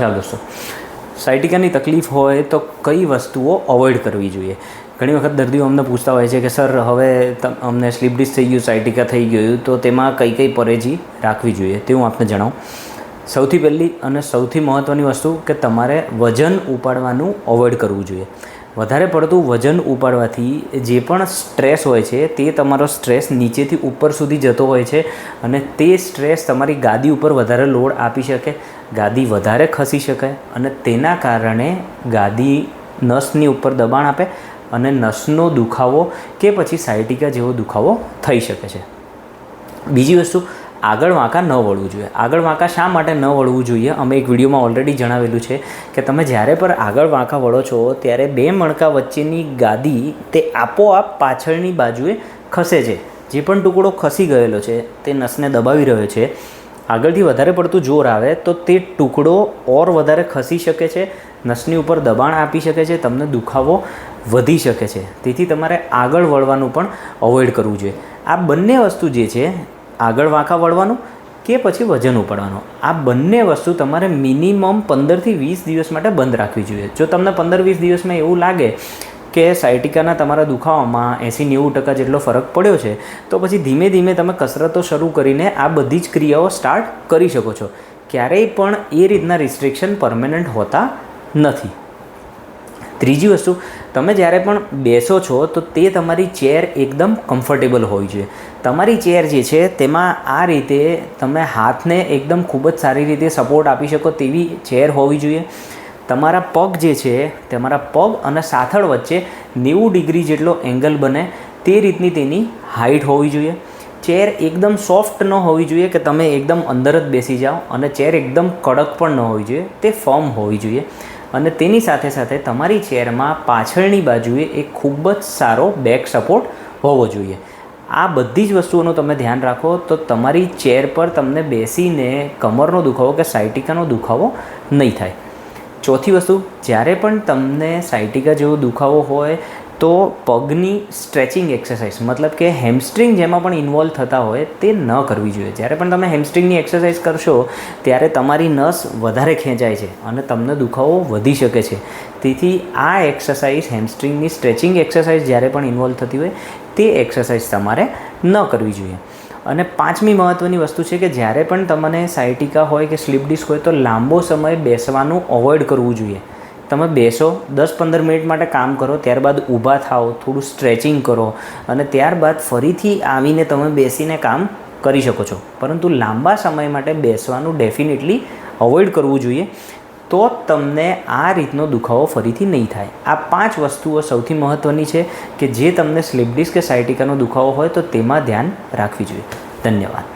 ચાલો દોસ્તો. સાયટિકાની તકલીફ હોય તો કઈ વસ્તુઓ અવોઇડ કરવી જોઈએ? ઘણી વખત દર્દીઓ અમને પૂછતા હોય છે કે, સર, હવે અમને સ્લીપ ડિસ્ક થઈ ગયું, સાયટિકા થઈ ગયું, તો તેમાં કઈ કઈ પરેજી રાખવી જોઈએ? તે હું આપને જણાવું. સૌથી પહેલી અને સૌથી મહત્ત્વની વસ્તુ કે તમારે વજન ઉપાડવાનું અવોઇડ કરવું જોઈએ. વધારે પડતું વજન ઉપાડવાથી જે પણ સ્ટ્રેસ હોય છે, તે તમારો સ્ટ્રેસ નીચેથી ઉપર સુધી જતો હોય છે અને તે સ્ટ્રેસ તમારી ગાદી ઉપર વધારે લોડ આપી શકે. ગાદી વધારે ખસી શકાય અને તેના કારણે ગાદી નસની ઉપર દબાણ આપે અને નસનો દુખાવો કે પછી સાયટિકા જેવો દુખાવો થઈ શકે છે. બીજી વસ્તુ, આગળ વાંકા ન વળવું જોઈએ. આગળ વાંકા શા માટે ન વળવું જોઈએ? અમે એક વિડીયોમાં ઓલરેડી જણાવેલું છે કે તમે જ્યારે પણ આગળ વાંકા વળો છો, ત્યારે બે મણકા વચ્ચેની ગાદી તે આપોઆપ પાછળની બાજુએ ખસે છે. જે પણ ટુકડો ખસી ગયેલો છે, તે નસને દબાવી રહ્યો છે. આગળથી વધારે પડતું જોર આવે તો તે ટુકડો ઓર વધારે ખસી શકે છે, નસની ઉપર દબાણ આપી શકે છે, તમને દુખાવો વધી શકે છે. તેથી તમારે આગળ વળવાનું પણ અવોઇડ કરવું જોઈએ. આ બંને વસ્તુ જે છે, આગળ વાંકા વળવાનું કે પછી વજન ઉપાડવાનું, આ બંને વસ્તુ તમારે મિનિમમ પંદરથી વીસ દિવસ માટે બંધ રાખવી જોઈએ. જો તમને પંદર વીસ દિવસમાં એવું લાગે કે સાયટિકાના તમારા દુખાવામાં એંસી નેવું ટકા જેટલો ફરક પડ્યો છે, તો પછી ધીમે ધીમે તમે કસરતો શરૂ કરીને આ બધી જ ક્રિયાઓ સ્ટાર્ટ કરી શકો છો. ક્યારેય પણ એ રીતના રિસ્ટ્રિક્શન પરમેનન્ટ હોતા નથી. ત્રીજી વસ્તુ, તમે જ્યારે પણ બેસો છો, તો તે તમારી ચેર એકદમ કમ્ફર્ટેબલ હોવી જોઈએ તમારી ચેર જે છે, તેમાં આ રીતે તમે હાથને એકદમ ખૂબ જ સારી રીતે સપોર્ટ આપી શકો તેવી ચેર હોવી જોઈએ. તમારા પગ જે છે, તમારા પગ અને સાથળ વચ્ચે નેવું ડિગ્રી જેટલો એંગલ બને તે રીતની તેની હાઇટ હોવી જોઈએ. ચેર એકદમ સોફ્ટ ન હોવી જોઈએ કે તમે એકદમ અંદર જ બેસી જાઓ અને ચેર એકદમ કડક પણ ન હોવી જોઈએ, તે ફર્મ હોવી જોઈએ. અને તેની સાથે સાથે તમારી ચેરમાં પાછળની બાજુએ એક ખૂબ જ સારો બેક સપોર્ટ હોવો જોઈએ. આ બધી જ વસ્તુઓનું તમે ધ્યાન રાખો તો તમારી ચેર પર તમને બેસીને કમરનો દુખાવો કે સાયટિકાનો દુખાવો નહીં થાય. ચોથી વસ્તુ, જ્યારે પણ તમને સાયટિકા જેવો દુખાવો હોય, તો પગની સ્ટ્રેચિંગ એક્સરસાઇઝ મતલબ કે હેમસ્ટ્રિંગ જેમાં પણ ઇન્વોલ્વ થતા હોય, તે ન કરવી જોઈએ. જ્યારે પણ તમે હેમસ્ટ્રિંગની એક્સરસાઇઝ કરશો, ત્યારે તમારી નસ વધારે ખેંચાય છે અને તમને દુખાવો વધી શકે છે. તેથી આ એક્સરસાઇઝ હેમસ્ટ્રિંગની સ્ટ્રેચિંગ એક્સરસાઇઝ જ્યારે પણ ઇન્વોલ્વ થતી હોય, તે એક્સરસાઇઝ તમારે ન કરવી જોઈએ. અને પાંચમી મહત્ત્વની વસ્તુ છે કે જ્યારે પણ તમને સાયટિકા હોય કે સ્લીપ ડિસ્ક હોય તો લાંબો સમય બેસવાનું અવોઇડ કરવું જોઈએ. તમે બેસો, દસ પંદર મિનિટ માટે કામ કરો, ત્યારબાદ ઊભા થાઓ, થોડું સ્ટ્રેચિંગ કરો અને ત્યારબાદ ફરીથી આવીને તમે બેસીને કામ કરી શકો છો. પરંતુ લાંબા સમય માટે બેસવાનું ડેફિનેટલી અવોઇડ કરવું જોઈએ. તો તમને આ રીતનો દુખાવો ફરીથી નહીં થાય. આ પાંચ વસ્તુઓ સૌથી મહત્ત્વની છે કે જે તમને સ્લીપ કે સાયટિકાનો દુખાવો હોય તો તેમાં ધ્યાન રાખવી જોઈએ. ધન્યવાદ.